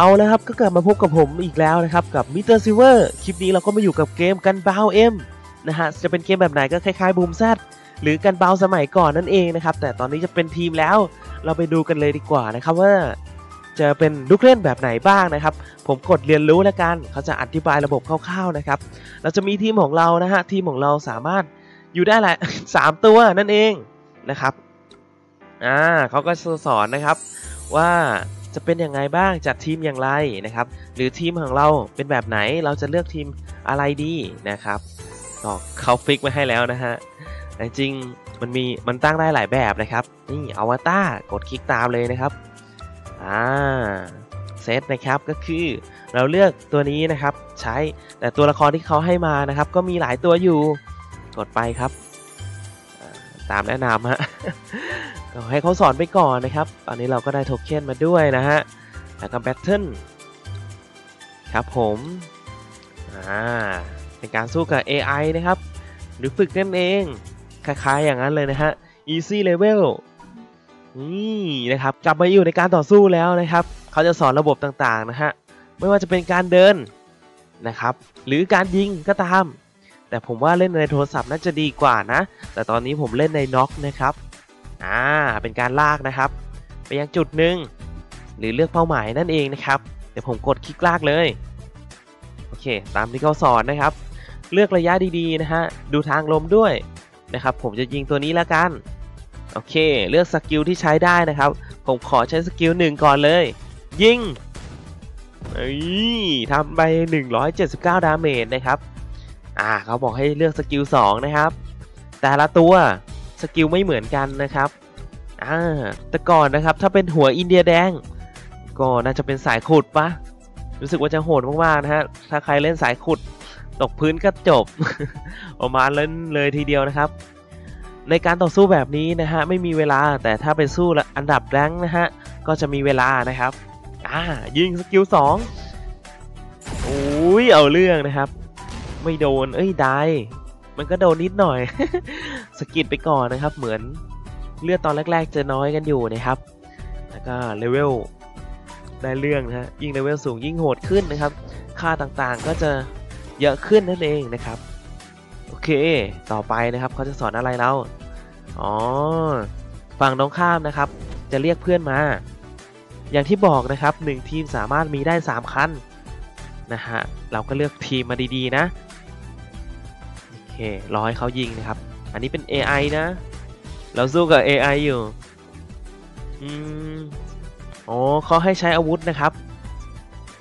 เอาแล้วครับก็กลับมาพบกับผมอีกแล้วนะครับกับมิเตอร์ซิเวอร์คลิปนี้เราก็มาอยู่กับเกมกันบาวเอ็มนะฮะจะเป็นเกมแบบไหนก็คล้ายๆบูมแซดหรือกันบาวสมัยก่อนนั่นเองนะครับแต่ตอนนี้จะเป็นทีมแล้วเราไปดูกันเลยดีกว่านะครับว่า จะเป็นลูกเล่นแบบไหนบ้างนะครับ ผมกดเรียนรู้แล้วกัน เขาจะอธิบายระบบคร่าวๆนะครับเราจะมีทีมของเรานะฮะทีมของเราสามารถอยู่ได้แหละสามตัวนั่นเองนะครับอ่าเขาก็สอนนะครับว่า จะเป็นอยังไงบ้างจัดทีมอย่างไรนะครับ หรือทีมของเราเป็นแบบไหนเราจะเลือกทีมอะไรดีนะครับก็เขาฟิกมาให้แล้วนะฮะจริงมันมีมันตั้งได้หลายแบบนะครับ นี่อวตารกดคลิกตามเลยนะครับอ่าเซตนะครับก็คือเราเลือกตัวนี้นะครับใช้แต่ตัวละครที่เขาให้มานะครับ ก็มีหลายตัวอยู่กดไปครับ ตามแนะนำฮะ ก็ให้เขาสอนไปก่อนนะครับ ตอนนี้เราก็ได้โทเค็นมาด้วยนะฮะ แล้วก็แบทเทิลครับผม อ่า เป็นการสู้กับ AI นะครับ หรือฝึกนั่นเอง คล้ายๆอย่างนั้นเลยนะฮะ easy level นี่นะครับ กลับมาอยู่ในการต่อสู้แล้วนะครับ เขาจะสอนระบบต่างๆนะฮะ ไม่ว่าจะเป็นการเดินนะครับ หรือการยิงก็ตาม แต่ผมว่าเล่นในโทรศัพท์น่าจะดีกว่านะ แต่ตอนนี้ผมเล่นในน็อกนะครับ อ่าเป็นการลากนะครับ ไปยังจุดหนึ่งหรือเลือกเป้าหมายนั่นเองนะครับ เดี๋ยวผมกดคลิกลากเลยโอเค ตามที่เขาสอนนะครับ เลือกระยะดีๆนะฮะดูทางลมด้วยนะครับ ผมจะยิงตัวนี้แล้วกันโอเค เลือกสกิลที่ใช้ได้นะครับ ผมขอใช้สกิลหนึ่งก่อนเลย ยิงเอ้ยทำไป 179 ดาเมจนะครับ อ่าเขาบอกให้เลือกสกิล2นะครับ แต่ละตัว สกิลไม่เหมือนกันนะครับอ่าแต่ก่อนนะครับถ้าเป็นหัวอินเดียแดง ก็น่าจะเป็นสายขุดปะรู้สึกว่าจะโหดมากๆนะฮะถ้าใครเล่นสายขุดตกพื้นก็จบประมาณเล่นเลยทีเดียวนะครับ ในการต่อสู้แบบนี้นะฮะไม่มีเวลาแต่ถ้าไปสู้อันดับแรงนะฮะก็จะมีเวลานะครับอ่ายิงสกิลสองโอ้ยเอาเรื่องนะครับ ไม่โดนเอ้ยได้ มันก็โดนนิดหน่อย สกิดไปก่อนนะครับ เหมือนเลือดตอนแรก ๆ จะน้อยกันอยู่นะครับ แล้วก็เลเวลได้เรื่องนะฮะยิ่งเลเวลสูงยิ่งโหดขึ้นนะครับ ค่าต่างๆก็จะเยอะขึ้นนั่นเองนะครับ โอเค ต่อไปนะครับเขาจะสอนอะไรเราอ๋อฝั่งตรงข้ามนะครับ จะเรียกเพื่อนมา อย่างที่บอกนะครับ1ทีมสามารถมีได้ 3 คันนะฮะเราก็เลือกทีมมาดีๆนะ เครอให้เขายิงนะครับ อันนี้เป็น AI นะ เราสู้กับ AI อยู่อืมอ๋อเขาให้ใช้อาวุธนะครับ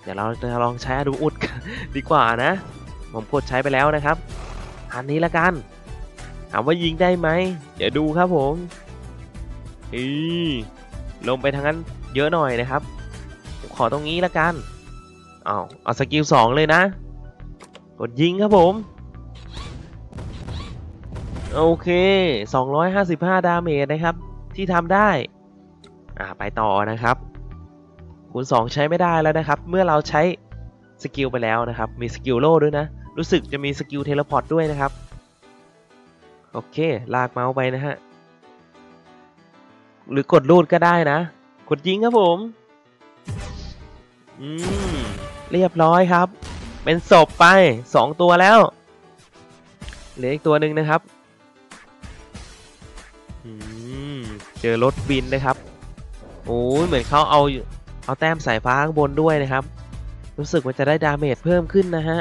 เดี๋ยวเราจะลองใช้อาวุธดีกว่านะ ผมกดใช้ไปแล้วนะครับ อันนี้ละกัน ถามว่ายิงได้ไหม เดี๋ยวดูครับผมอีลงไปทางนั้นเยอะหน่อยนะครับ ขอตรงนี้ละกัน เอาเอาสกิลสองเลยนะ กดยิงครับผม โอเค 255 ดาเมจนะครับ ที่ทำได้ อ่า ไปต่อนะครับ คูณ 2 ใช้ไม่ได้แล้วนะครับ เมื่อเราใช้สกิลไปแล้วนะครับ มีสกิลโล่ด้วยนะ รู้สึกจะมีสกิลเทเลพอร์ตด้วยนะครับ โอเค ลากเมาส์ไปนะฮะ หรือกดรูดก็ได้นะ กดยิงครับผม อืม เรียบร้อยครับ เป็นศพไป 2 ตัวแล้ว เหลืออีกตัวหนึ่งนะครับ เจอรถบินนะครับโอ้ยเหมือนเขาเอาเอาแต้มสายฟ้าข้างบนด้วยนะครับ รู้สึกว่าจะได้ดาเมจเพิ่มขึ้นนะฮะ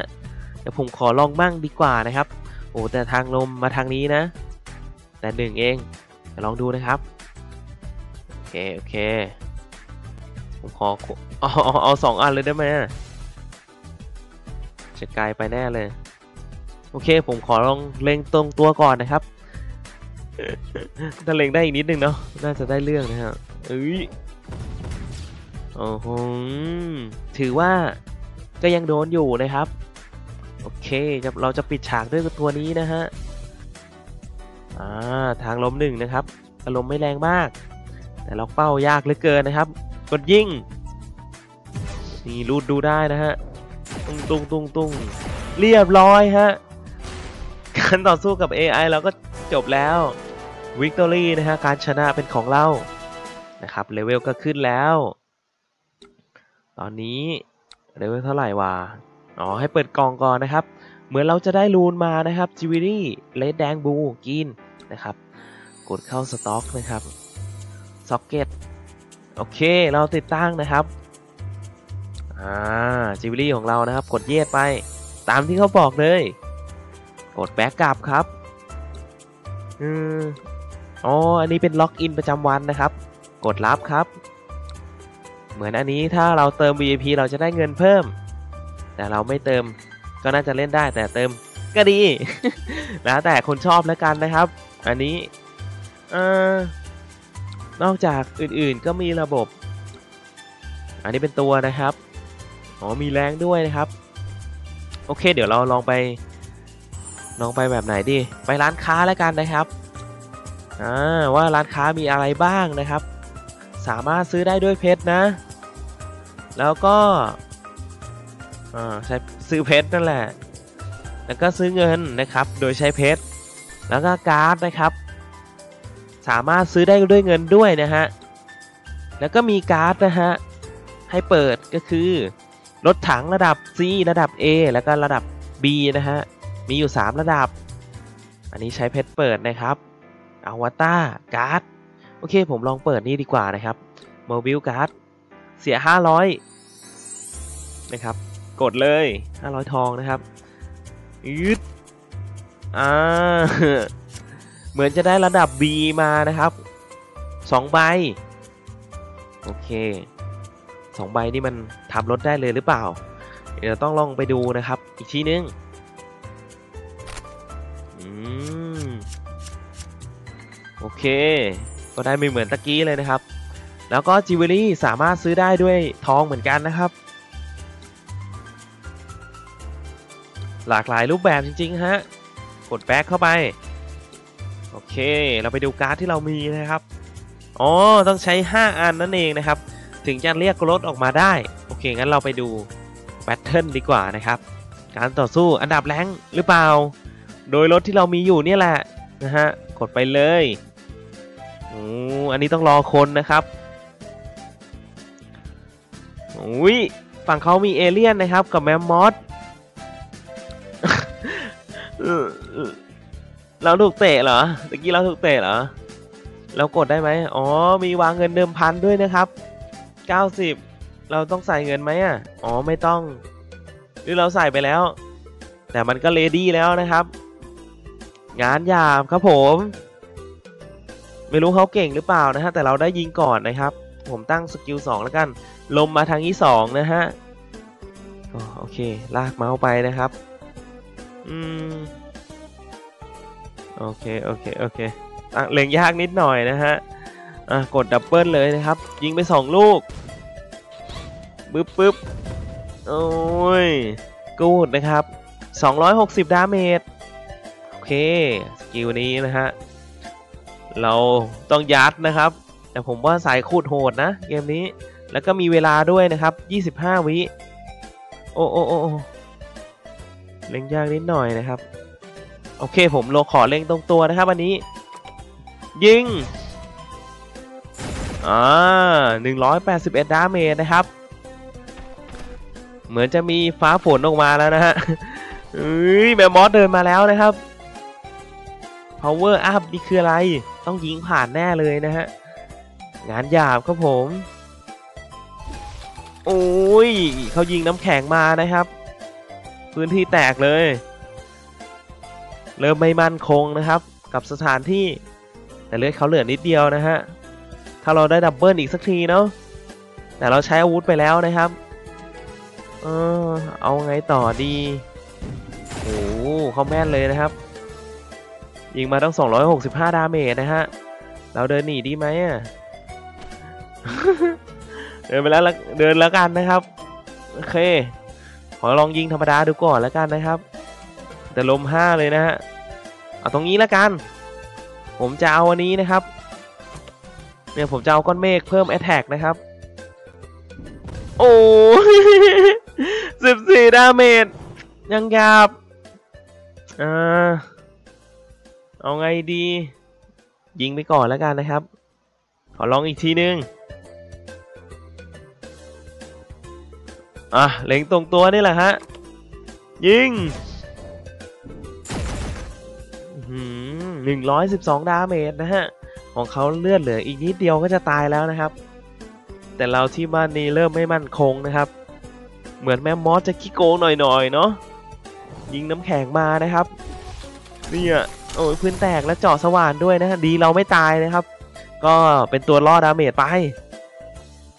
เดี๋ยวผมขอลองบ้างดีกว่านะครับ โอ้แต่ทางลมมาทางนี้นะ แต่หนึ่งเองเลองดูนะครับโอเคโอเคผมขอเอาเอาเอาสองอันเลยได้ไหมจะไกลไปแน่เลย โอเคผมขอลองเล็งตรงตัวก่อนนะครับ ถ้าเล็งได้อีกนิดนึงเนาะน่าจะได้เรื่องนะฮะเอ้ยโอ้โหถือว่าก็ยังโดนอยู่นะครับ โอเคจะเราจะปิดฉากด้วยตัวนี้นะฮะอ่าทางล้มหนึ่งนะครับอารมณ์ไม่แรงมาก แต่ล็อกเป้ายากเหลือเกินนะครับ กดยิงนี่รูดดูได้นะฮะตุ้งตุ้งตุ้งตุ้งเรียบร้อยฮะการต่อสู้กับ AI เราก็จบแล้ว วิกตอรี่นะฮะการชนะเป็นของเรานะครับเลเวลก็ขึ้นแล้ว ตอนนี้เลเวลเท่าไหร่วะอ๋อให้เปิดกล่องก่อนนะครับ เหมือนเราจะได้รูนมานะครับจิวิลี่เลดแดงบูกินนะครับ กดเข้าสต็อกนะครับซ็อกเก็ตโอเคเราติดตั้งนะครับอ่าจิวิลี่ของเรานะครับ กดเยดไป ตามที่เขาบอกเลย กดแบ็กกลับครับอืม อ๋อ อันนี้เป็นล็อกอินประจำวันนะครับ กดรับครับ เหมือนอันนี้ถ้าเราเติม VIP เราจะได้เงินเพิ่ม แต่เราไม่เติมก็น่าจะเล่นได้แต่เติมก็ดี แล้วแต่คนชอบแล้วกันนะครับ อันนี้เอ่อนอกจากอื่นๆก็มีระบบ อันนี้เป็นตัวนะครับ อ๋อ มีแรงด้วยนะครับ โอเค เดี๋ยวเราลองไป ลองไปแบบไหนดี ไปร้านค้าแล้วกันนะครับ ว่าร้านค้ามีอะไรบ้างนะครับ สามารถซื้อได้ด้วยเพชรนะ แล้วก็ใช้ซื้อเพชรนั่นแหละ แล้วก็ซื้อเงินนะครับ โดยใช้เพชร แล้วก็การ์ดนะครับ สามารถซื้อได้ด้วยเงินด้วยนะฮะ แล้วก็มีการ์ดนะฮะ ให้เปิดก็คือรถถังระดับ C ระดับ A แล้วก็ระดับ B นะฮะ มีอยู่ 3 ระดับ อันนี้ใช้เพชรเปิดนะครับ อวตารการ์ดโอเค ผมลองเปิดนี่ดีกว่านะครับโมบิลการ์ดเสีย 500 นะครับ กดเลย 500 ทองนะครับยึดอ่าเหมือนจะได้ระดับ B มานะครับ 2 ใบ โอเค 2 ใบนี่มันทำรถได้เลยหรือเปล่า เดี๋ยวต้องลองไปดูนะครับ อีกทีนึง อืม โอเค ก็ได้ไม่เหมือนตะกี้เลยนะครับ แล้วก็จิวเวลรี่สามารถซื้อได้ด้วยทองเหมือนกันนะครับ หลากหลายรูปแบบจริงๆฮะ กดแบ็คเข้าไป โอเค เราไปดูการ์ดที่เรามีนะครับ อ๋อ ต้องใช้ 5 อันนั่นเองนะครับ ถึงจะเรียกรถออกมาได้ โอเค งั้นเราไปดูแบทเทิลดีกว่านะครับ การต่อสู้อันดับแรงหรือเปล่า โดยรถที่เรามีอยู่เนี่ยแหละนะฮะ กดไปเลย อันนี้ต้องรอคนนะครับอุ้ยฝั่งเขามีเอเลี่ยนนะครับ กับแมมมอสเราถูกเตะเหรอตะกี้เราถูกเตะเหรอ เรากดได้ไหมอ๋อ มีวางเงินเดิมพันด้วยนะครับ 90 เราต้องใส่เงินไหมอะ อ๋อ ไม่ต้อง หรือเราใส่ไปแล้ว แต่มันก็เลดี้แล้วนะครับ งานหยาบครับผม ไม่รู้เขาเก่งหรือเปล่านะฮะแต่เราได้ยิงก่อนนะครับ ผมตั้งสกิล2แล้วกันลมมาทางที่2นะฮะโอเค ลากเมาส์ไปนะครับอืมโอเค โอเค โอเคตั้งเล็งยากนิดหน่อยนะฮะอะกดดับเบิลเลยนะครับ ยิงไป 2 ลูกปึ๊บปึ๊บโอ้ย กูดนะครับ 260 ดาเมจ โอเค สกิลนี้นะฮะ เราต้องยัดนะครับ แต่ผมว่าสายคูดโหดนะเกมนี้ แล้วก็มีเวลาด้วยนะครับ 25 วิ โอ้โอ้โอ้เล็งยากนิดหน่อยนะครับ โอเคผมโลขอเล็งตรงตัวนะครับอันนี้ ยิง อ่า 181 ดาเมจนะครับ เหมือนจะมีฟ้าฝนออกมาแล้วนะฮะเฮ้ยแมมมอสเดินมาแล้วนะครับ power up นี่คืออะไร ต้องยิงผ่านแน่เลยนะฮะ งานหยาบครับผม โอ้ยเขายิงน้ำแข็งมานะครับ พื้นที่แตกเลย เริ่มไม่มั่นคงนะครับ กับสถานที่ แต่เลือดเขาเหลือนิดเดียวนะฮะ ถ้าเราได้ดับเบิลอีกสักทีเนาะ แต่เราใช้อาวุธไปแล้วนะครับ เออเอาไงต่อดี โอ้เขาแม่นเลยนะครับ ยิงมาต้อง265 ดาเมจนะฮะ เราเดินหนีดีไหมอะ เดินไปแล้วละเดินแล้วกันนะครับ โอเค ขอลองยิงธรรมดาดูก่อนแล้วกันนะครับ แต่ลม 5 เลยนะฮะ เอาตรงนี้แล้วกัน ผมจะเอาอันนี้นะครับ เนี่ยผมจะเอาก้อนเมฆเพิ่ม Attack นะครับ โอ้สิบสี่ดาเมจยังหยาบอ่า เอาไงดี ยิงไปก่อนแล้วกันนะครับ ขอลองอีกทีนึง อะเล็งตรงตัวนี่แหละฮะ ยิงหนึ่งร้อยสิบสองดาเมจนะฮะ ของเขาเลือดเหลืออีกนิดเดียวก็จะตายแล้วนะครับ แต่เราที่บ้านนี้เริ่มไม่มั่นคงนะครับ เหมือนแม่มอสจะขี้โกงหน่อยๆเนาะยิงน้ำแข็งมานะครับ เนี่ย โอ้ยพื้นแตกและเจาะสว่านด้วยนะฮะดีเราไม่ตายนะครับ ก็เป็นตัวล่อดาเมจไป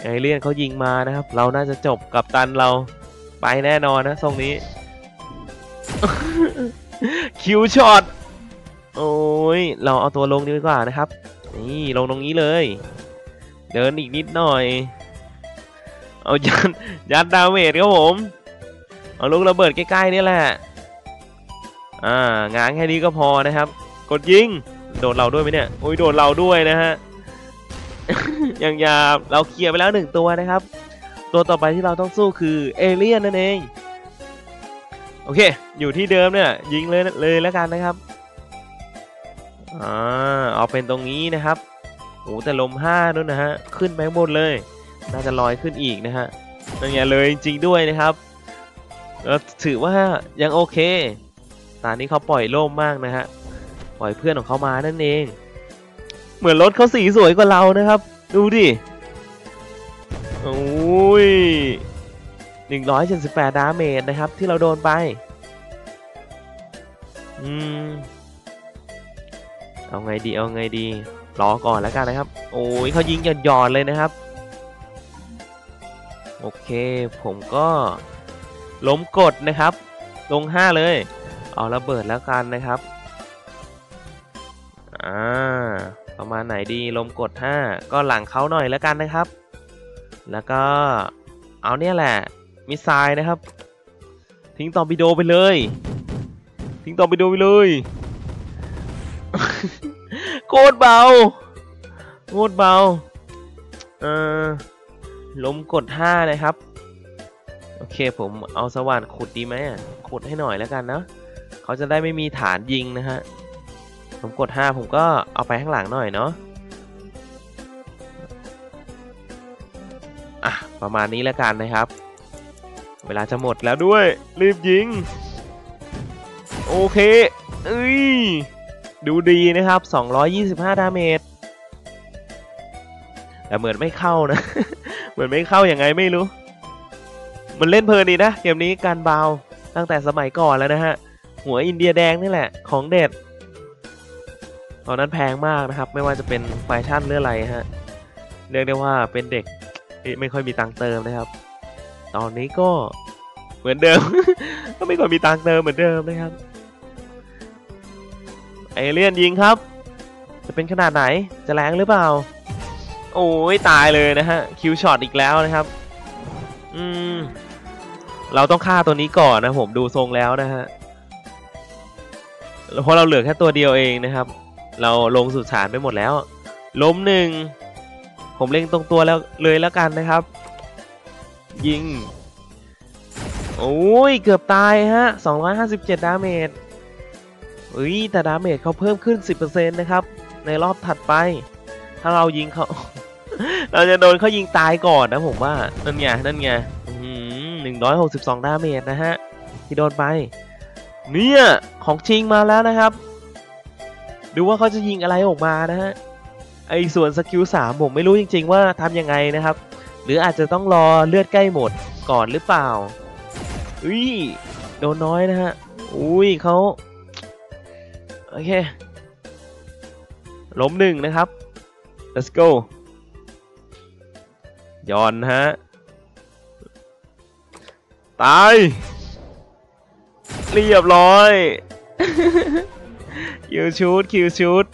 ไอเลียนเขายิงมานะครับ เราน่าจะจบกับตันเราไปแน่นอนนะทรงนี้ คิวช็อตโอ้ยเราเอาตัวลงดีกว่านะครับ นี่ลงตรงนี้เลย เดินอีกนิดหน่อย เอายัดยัดดาเมจครับผม เอาลูกระเบิดใกล้ๆนี่แหละ อ่างานแค่นี้ก็พอนะครับ กดยิง โดนเราด้วยไหมเนี่ยโอ้ยโดนเราด้วยนะฮะอย่างยาบเราเคลียร์ไปแล้วหนึ่งตัวนะครับ ตัวต่อไปที่เราต้องสู้คือเอเลี่ยนนั่นเองโอเค อยู่ที่เดิมเนี่ยยิงเลยเลยแล้วกันนะครับอ่าเอาเป็นตรงนี้นะครับโอ้แต่ลมห้านู่นนะฮะขึ้นไปบนเลย น่าจะลอยขึ้นอีกนะฮะนั่นไงเลยจริงๆด้วยนะครับถือว่ายังโอเค ตอนนี้เขาปล่อยโล่มมากนะฮะ ปล่อยเพื่อนของเขามานั่นเอง เหมือนรถเขาสีสวยกว่าเรานะครับ ดูดิโอ้ยหนึ่งร้อยเจ็ดสิบแปดดาเมจนะครับ ที่เราโดนไป อืม เอาไงดี เอาไงดี รอก่อนแล้วกันนะครับ โอ้ยเขายิงหย่อนๆเลยนะครับ โอเค ผมก็ล้มกดนะครับ ลง 5 เลย เอาระเบิดแล้วกันนะครับอ่าประมาณไหนดีลมกด 5 ก็หลังเขาหน่อยแล้วกันนะครับ แล้วก็เอาเนี่ยแหละมิสไซล์นะครับ ทิ้งตอร์ปิโดไปเลย ทิ้งตอร์ปิโดไปเลยโคตรเบาโคตรเบาเออลมกด 5 นะครับ โอเคผมเอาสว่านขุดดีไหมอะขุดให้หน่อยแล้วกันนะ เขาจะได้ไม่มีฐานยิงนะฮะ ผมกด 5 ผมก็เอาไปข้างหลังหน่อยเนาะอะ ประมาณนี้แล้วกันนะครับ เวลาจะหมดแล้วด้วย รีบยิง โอเคเอ้ยดูดีนะครับ 225 ดาเมจ แต่เหมือนไม่เข้านะ เหมือนไม่เข้าอย่างไงไม่รู้ มันเล่นเพลินดีนะ เกมนี้การเบาตั้งแต่สมัยก่อนแล้วนะฮะ หัวอินเดียแดงนี่แหละของเด็ด ตอนนั้นแพงมากนะครับ ไม่ว่าจะเป็นแฟชั่นหรืออะไรฮะเรียกได้ว่าเป็นเด็กไม่ค่อยมีตังเติมนะครับ ตอนนี้ก็เหมือนเดิม ก็ไม่ค่อยมีตังเติมเหมือนเดิมนะครับเอเลี่ยนยิงครับ จะเป็นขนาดไหนจะแรงหรือเปล่า โอ้ยตายเลยนะฮะคิวช็อตอีกแล้วนะครับ อืมเราต้องฆ่าตัวนี้ก่อนนะผมดูทรงแล้วนะฮะ เพราะเราเหลือแค่ตัวเดียวเองนะครับ เราลงสุดสานไปหมดแล้ว ล้มหนึ่ง ผมเล็งตรงตัวแล้วเลยแล้วกันนะครับ ยิง โอ้ย เกือบตายฮะ 257 ดาเมจเฮ้ย แต่ดาเมจเขาเพิ่มขึ้น 10%นะครับ ในรอบถัดไป ถ้าเรายิงเขา เราจะโดนเขายิงตายก่อนนะผมว่า นั่นไง นั่นไงหนึ่งร้อยหกสิบสองดาเมจนะฮะ ที่โดนไป เนี่ยของจริงมาแล้วนะครับ ดูว่าเขาจะยิงอะไรออกมานะฮะไอ้ส่วนสกิลสามผมไม่รู้จริง ๆ ว่าทำยังไงนะครับ หรืออาจจะต้องรอเลือดใกล้หมดก่อนหรือเปล่าอุ้ยโดนน้อยนะฮะอุ้ยเขาโอเคล้มหนึ่งนะครับ let's go ย้อนฮะ ตาย เรียบร้อย คิวชูดคิวชูด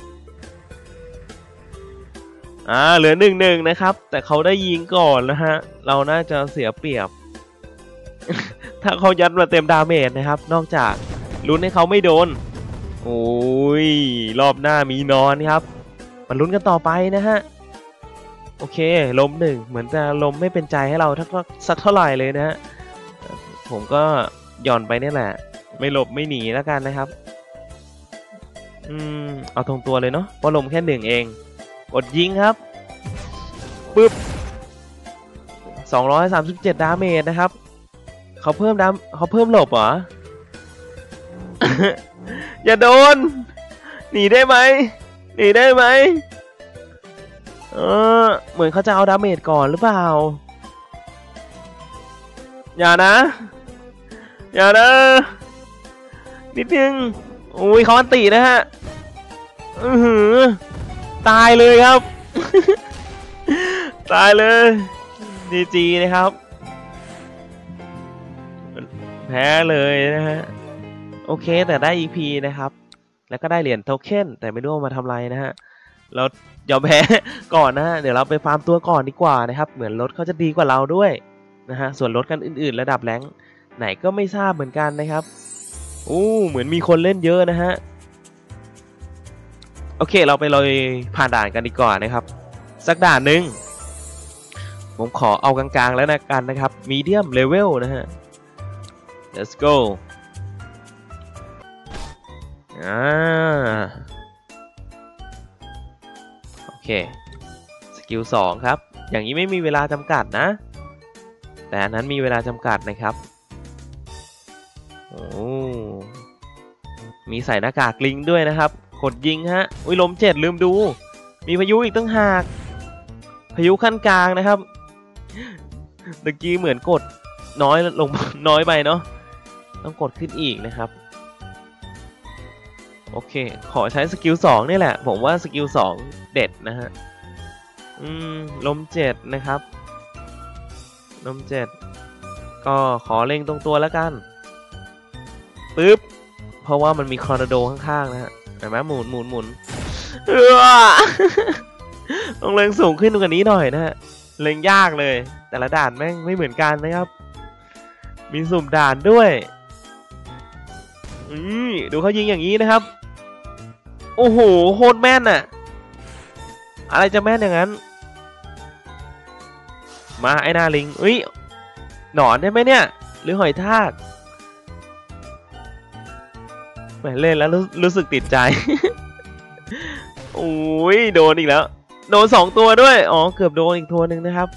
อ่าเหลือหนึ่งหนึ่งนะครับ แต่เขาได้ยิงก่อนนะฮะ เราน่าจะเสียเปรียบ ถ้าเขายัดมาเต็มดาเมจนะครับ นอกจากลุ้นให้เขาไม่โดน โอ้ย รอบหน้ามีนอนครับ มาลุ้นกันต่อไปนะฮะ โอเค ลมหนึ่งเหมือนจะลมไม่เป็นใจให้เราทักสักเท่าไหร่เลยนะฮะ ผมก็ หย่อนไปนี่แหละ ไม่หลบไม่หนีแล้วกันนะครับ อืม เอาตรงตัวเลยเนาะเพราะลมแค่หนึ่งเอง กดยิงครับปึ๊บ237 ดาเมจนะครับ เขาเพิ่มดามเขาเพิ่มหลบเหรอ อย่าโดน หนีได้ไหม หนีได้ไหม เออ เหมือนเขาจะเอาดาเมจก่อนหรือเปล่า อย่านะ อย่านะนิดนึงอุ้ยเขาอันตีนะฮะอือหือตายเลยครับ ตายเลยดีจีนะครับ แพ้เลยนะฮะ โอเคแต่ได้ EP นะครับ แล้วก็ได้เหรียญโทเค็นแต่ไม่รู้มาทำไรนะฮะ เรายอมแพ้ก่อนนะฮะ เดี๋ยวเราไปฟาร์มตัวก่อนดีกว่านะครับ เหมือนรถเขาจะดีกว่าเราด้วยนะฮะ ส่วนรถกันอื่น ๆ ระดับแรง ไหนก็ไม่ทราบเหมือนกันนะครับอู้เหมือนมีคนเล่นเยอะนะฮะ โอเคเราไปเลยผ่านด่านกันดีกว่านะครับ สักด่านหนึ่งผมขอเอากลางๆแล้วนะกันนะครับมีเดียมเลเวลนะฮะ let's go อ่าโอเค สกิลสองครับ อย่างนี้ไม่มีเวลาจำกัดนะ แต่อันนั้นมีเวลาจำกัดนะครับ โอ้มีใส่หน้ากากลิงด้วยนะครับ กดยิงฮะ อุ้ยลมเจ็ดลืมดู มีพายุอีกตั้งหาก พายุขั้นกลางนะครับตะกี้เหมือนกดน้อยลงน้อยไปเนาะ ต้องกดขึ้นอีกนะครับ โอเค ขอใช้สกิลสองนี่แหละ ผมว่าสกิลสองเด็ดนะฮะ อืม ลมเจ็ดนะครับ ลมเจ็ดก็ขอเล็งตรงตัวแล้วกัน ปึ๊บ เพราะว่ามันมีคอร์นาโดข้างๆนะฮะเห็นไหมหมุนหมุนหมุนเออต้องเล็งสูงขึ้นกว่านี้หน่อยนะฮะเล็งยากเลย แต่ละด่านแม่งไม่เหมือนกันนะครับ มีสุ่มด่านด้วยอืมดูเขายิงอย่างนี้นะครับ โอ้โหโคตรแม่นอะอะไรจะแม่นอย่างนั้น มาไอ้หนาลิงอุ้ยหนอนได้ไหมเนี่ย หรือหอยทาก แหมเล่นแล้วรู้รู้สึกติดใจ โอ้ยโดนอีกแล้ว โดนสองตัวด้วย อ๋อ เกือบโดนอีกตัวหนึ่งนะครับ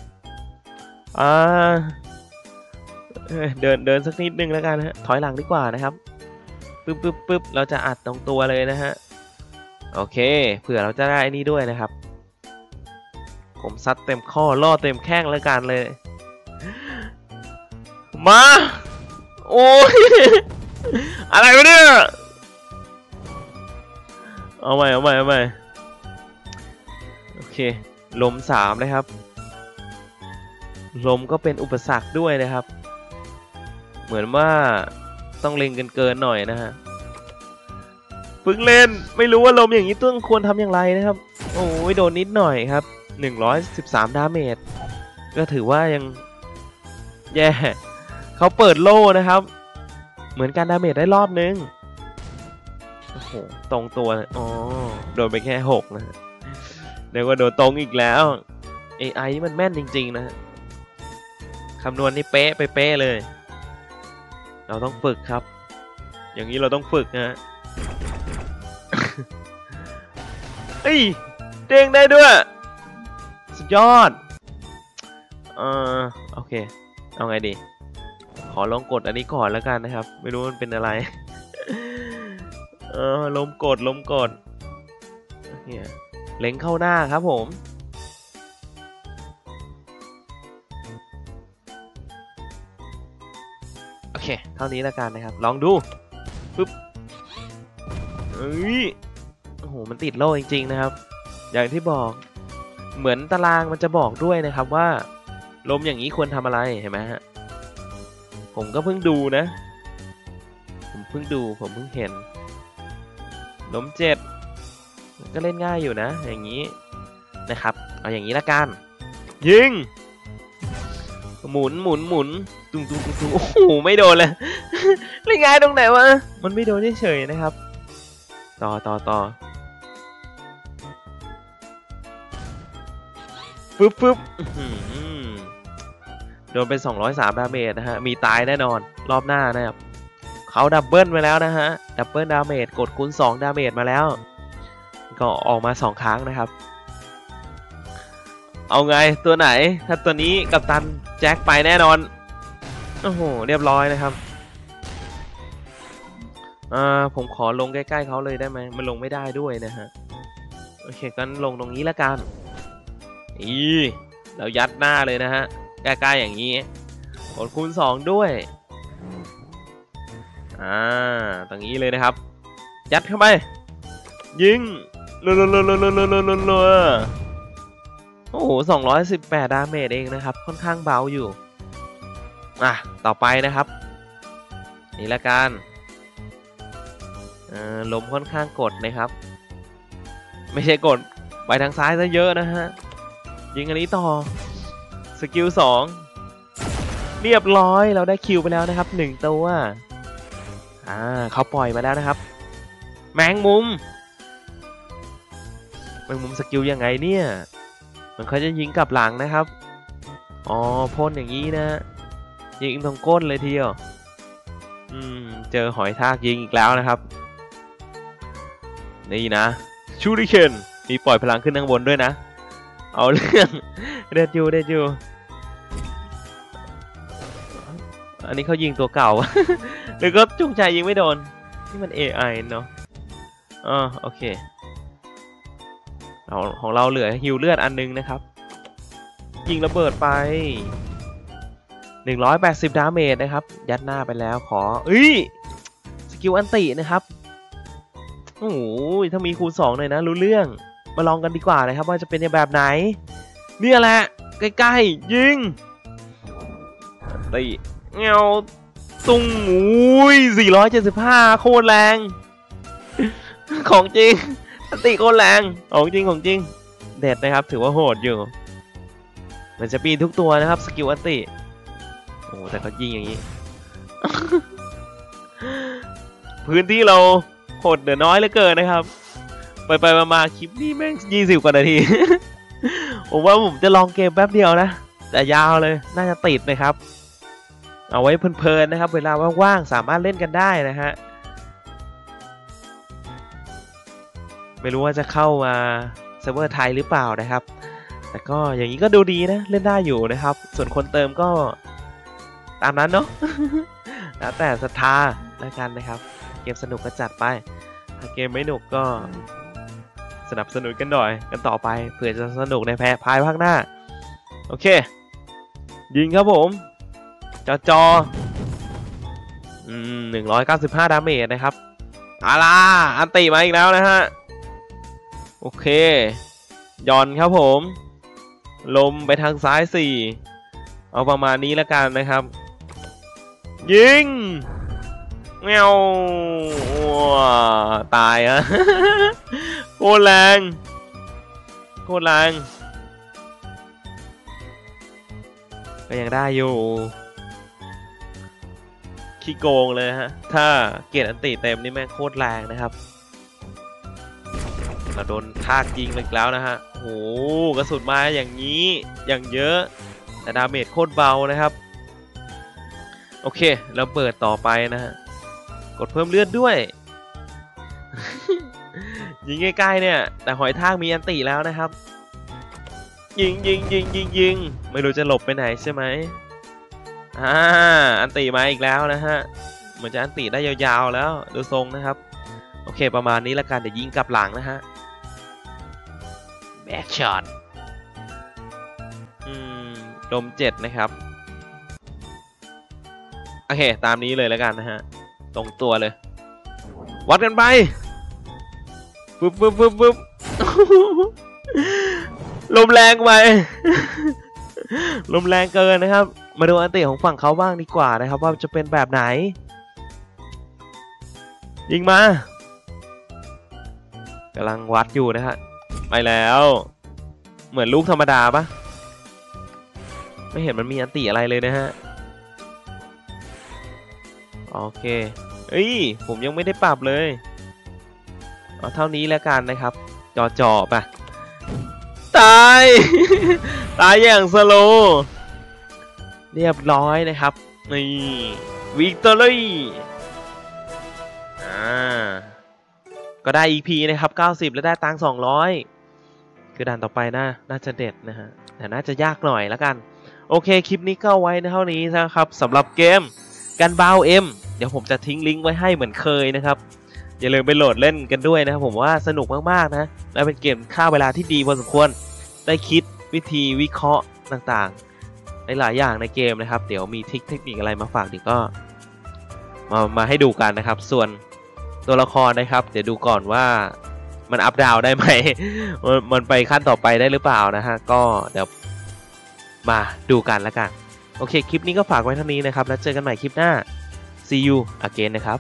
อ่า เดินเดินสักนิดนึงแล้วกันฮะ ถอยหลังดีกว่านะครับ ปึ๊บปึ๊บปึ๊บเราจะอัดตรงตัวเลยนะฮะ โอเค เผื่อเราจะได้อันนี้ด้วยนะครับ ผมซัดเต็มข้อล่อเต็มแข้งแล้วกันเลย มา โอ้ยอะไรวะเนี่ย เอาใหม่เอาใหม่เอาใหม่โอเคลมสามนะครับ ลมก็เป็นอุปสรรคด้วยนะครับ เหมือนว่าต้องเล็งกันเกินหน่อยนะฮะเพิ่งเล่นไม่รู้ว่าลมอย่างนี้ต้องควรทำอย่างไรนะครับ โอ้ยโดนนิดหน่อยครับ 113 ดาเมจก็ถือว่ายังแย่เขาเปิดโล่นะครับ เหมือนการดาเมจได้รอบนึง โอ้โหตรงตัวเลยอ๋อโดนไปแค่6นะเดี๋ยวว่าโดนตรงอีกแล้ว AI นี่มันแม่นจริง ๆ นะคำนวณนี่เป๊ะไปเป๊ะเลย เราต้องฝึกครับ อย่างนี้เราต้องฝึกนะเอ้ยเด้งได้ด้วย สุดยอดเออโอเค เอาไงดี ขอลองกดอันนี้ก่อนแล้วกันนะครับ ไม่รู้มันเป็นอะไร ออลมกดลมกดเนี่ยเล็งเข้าหน้าครับผมโอเค เท่านี้แล้วกันนะครับ ลองดูปึ๊บเอ้ยโอ้โหมันติดโล่จริง ๆ นะครับ อย่างที่บอกเหมือนตารางมันจะบอกด้วยนะครับว่า ลมอย่างนี้ควรทำอะไรเห็นไหมฮะผมก็เพิ่งดูนะ ผมเพิ่งดูผมเพิ่งเห็น ลมเจ็ดก็เล่นง่ายอยู่นะ อย่างนี้นะครับ เอาอย่างนี้ละกัน ยิง หมุนหมุนหมุนตุ้งตุ้งตุ้งตุ้งโอ้โหไม่โดนเลยเล่นง่ายตรงไหนวะมันไม่โดนเฉยๆนะครับ ต่อต่อต่อฟึบฟึบโดนเป็น 203ดาเมจนะฮะ มีตายแน่นอน รอบหน้านะครับ เขาดับเบิลไปแล้วนะฮะ ดับเบิลดาเมจกดคูณ2ดาเมจมาแล้ว ก็ออกมา 2 ครั้งนะครับ เอาไงตัวไหน ถ้าตัวนี้กับตันแจ็คไปแน่นอน โอ้โห เรียบร้อยนะครับอ่าผมขอลงใกล้ๆเขาเลยได้ไหมมันลงไม่ได้ด้วยนะฮะ โอเคกันลงตรงนี้ละกันอีเรายัดหน้าเลยนะฮะ ใกล้ๆอย่างนี้กดคูณสองด้วย อ่าตรงนี้เลยนะครับ ยัดเข้าไป ยิงรัวๆๆๆๆๆๆโอ้โห218ดดาเมจเองนะครับ ค่อนข้างเบาอยู่ อะ ต่อไปนะครับ นี่ละกันอ่อลมค่อนข้างกดนะครับ ไม่ใช่กด ไปทางซ้ายซะเยอะนะฮะ ยิงอันนี้ต่อ สกิล2เรียบร้อยเราได้คิวไปแล้วนะครับ1ตัว อ่าเขาปล่อยมาแล้วนะครับ แมงมุม แมงมุมสกิลยังไงเนี่ย มันเขาจะยิงกลับหลังนะครับ อ๋อพ่นอย่างนี้นะ ยิงตรงก้นเลยทีเดียว อืม เจอหอยทากยิงอีกแล้วนะครับ นี่นะ ชูริเคนมีปล่อยพลังขึ้นข้างบนด้วยนะ เอาเรื่องเด็ดอยู่เด็ดอยู่อันนี้เขายิงตัวเก่า หรือก็จุงใจยิงไม่โดน นี่มัน AI เนาะอ่าโอเคเราของเราเหลือฮิวเลือดอันนึงนะครับ ยิงระเบิดไป 180 ดาเมจนะครับ ยัดหน้าไปแล้วขอเอ้ยสกิลอันตินะครับโอ้โหถ้ามีคูณ2หน่อยนะ รู้เรื่องมาลองกันดีกว่านะครับ ว่าจะเป็นในแบบไหน เนี่ยแหละ ใกล้ ๆ ยิงตีเงา ตุ้งอุ้ย475 โคตรแรง ของจริงอันติโคตรแรง ของจริงของจริง เด็ดนะครับ ถือว่าโหดอยู่ เหมันจะปีนทุกตัวนะครับ สกิลอันติ โอ้แต่เขายิงอย่างนี้ พื้นที่เราโหดเหลือน้อยเหลือเกินนะครับ ไปไปมามาคลิปนี้แม่งยี่สิบกว่านาที ผมว่าผมจะลองเกมแป๊บเดียวนะ แต่ยาวเลย น่าจะติดนะครับ เอาไว้เพลินๆนะครับ เวลาว่างๆสามารถเล่นกันได้นะฮะไม่รู้ว่าจะเข้ามาเซิร์ฟเวอร์ไทยหรือเปล่านะครับ แต่ก็อย่างนี้ก็ดูดีนะเล่นได้อยู่นะครับ ส่วนคนเติมก็ตามนั้นเนาะแล้วแต่ศรัทธาแล้วกันนะครับ เกมสนุกก็จัดไป ถ้าเกมไม่หนุกก็สนับสนุนกันหน่อยกันต่อไปเผื่อจะสนุกในแพ้ภายภาคหน้า โอเค ยิงครับผม จอจออืมหนึ่งร้อยเก้าสิบห้าดาเมจนะครับอาลาอันติมาอีกแล้วนะฮะ โอเคย่อนครับผม ลมไปทางซ้ายสี่เอาประมาณนี้แล้วกันนะครับ ยิงเงาว้าตายอะโคตรแรงโคตรแรงก็ยังได้อยู่ ขี้โกงเลยฮะ ถ้าเกียรติอันติเต็มนี่แม่งโคตรแรงนะครับ เราโดนทากยิงไปอีกแล้วนะฮะโหกระสุนมาอย่างนี้อย่างเยอะ แต่ดาเมจโคตรเบานะครับ โอเคแล้วเปิดต่อไปนะฮะ กดเพิ่มเลือดด้วย ยิงใกล้ๆเนี่ย แต่หอยทากมีอันติแล้วนะครับ ยิงยิงยิงยิงยิงไม่รู้จะหลบไปไหนใช่ไหม อ่าอันติมาอีกแล้วนะฮะ เหมือนจะอันติได้ยาวๆแล้วดูทรงนะครับ โอเคประมาณนี้ละกันเดี๋ยวยิงกลับหลังนะฮะแบ็กช็อตอืมดมเจ็ดนะครับ โอเค ตามนี้เลยแล้วกันนะฮะ ตรงตัวเลย วัดกันไปปึ๊บปึ๊บปึ๊บปึ๊บลมแรงไปลมแรงเกินนะครับ มาดูอันติของฝั่งเขาบ้างดีกว่านะครับ ว่าจะเป็นแบบไหน ยิงมากำลังวัดอยู่นะฮะไปแล้ว เหมือนลูกธรรมดาปะไม่เห็นมันมีอันติอะไรเลยนะฮะโอเคเอ้ยผมยังไม่ได้ปรับเลยเอาเท่านี้แล้วกันนะครับ จอจอปะตาย ตายอย่างสโลว์ เรียบร้อยนะครับ นี่วิกตอรี่อ่าก็ได้ EP นะครับ 90 แล้วได้ตังค์200 คือด่านต่อไปน่าน่าจะเด็ดนะฮะ แต่น่าจะยากหน่อยแล้วกัน โอเค คลิปนี้ก็ไว้เท่านี้นะครับสำหรับเกมกันบาวเอ็มเดี๋ยวผมจะทิ้งลิงก์ไว้ให้เหมือนเคยนะครับ อย่าลืมไปโหลดเล่นกันด้วยนะครับผมว่าสนุกมากๆนะ และเป็นเกมฆ่าเวลาที่ดีพอสมควร ได้คิดวิธีวิเคราะห์ต่างๆ หลายอย่างในเกมนะครับ เดี๋ยวมีทิคเทคนิคอะไรมาฝากเดี๋ยวก็ มามาให้ดูกันนะครับ ส่วนตัวละครนะครับ เดี๋ยวดูก่อนว่ามันอัพดาวได้ไหม มันมันไปขั้นต่อไปได้หรือเปล่านะฮะ ก็เดี๋ยวมาดูกันแล้วกัน โอเค คลิปนี้ก็ฝากไว้เท่านี้นะครับ แล้วเจอกันใหม่คลิปหน้า see you again นะครับ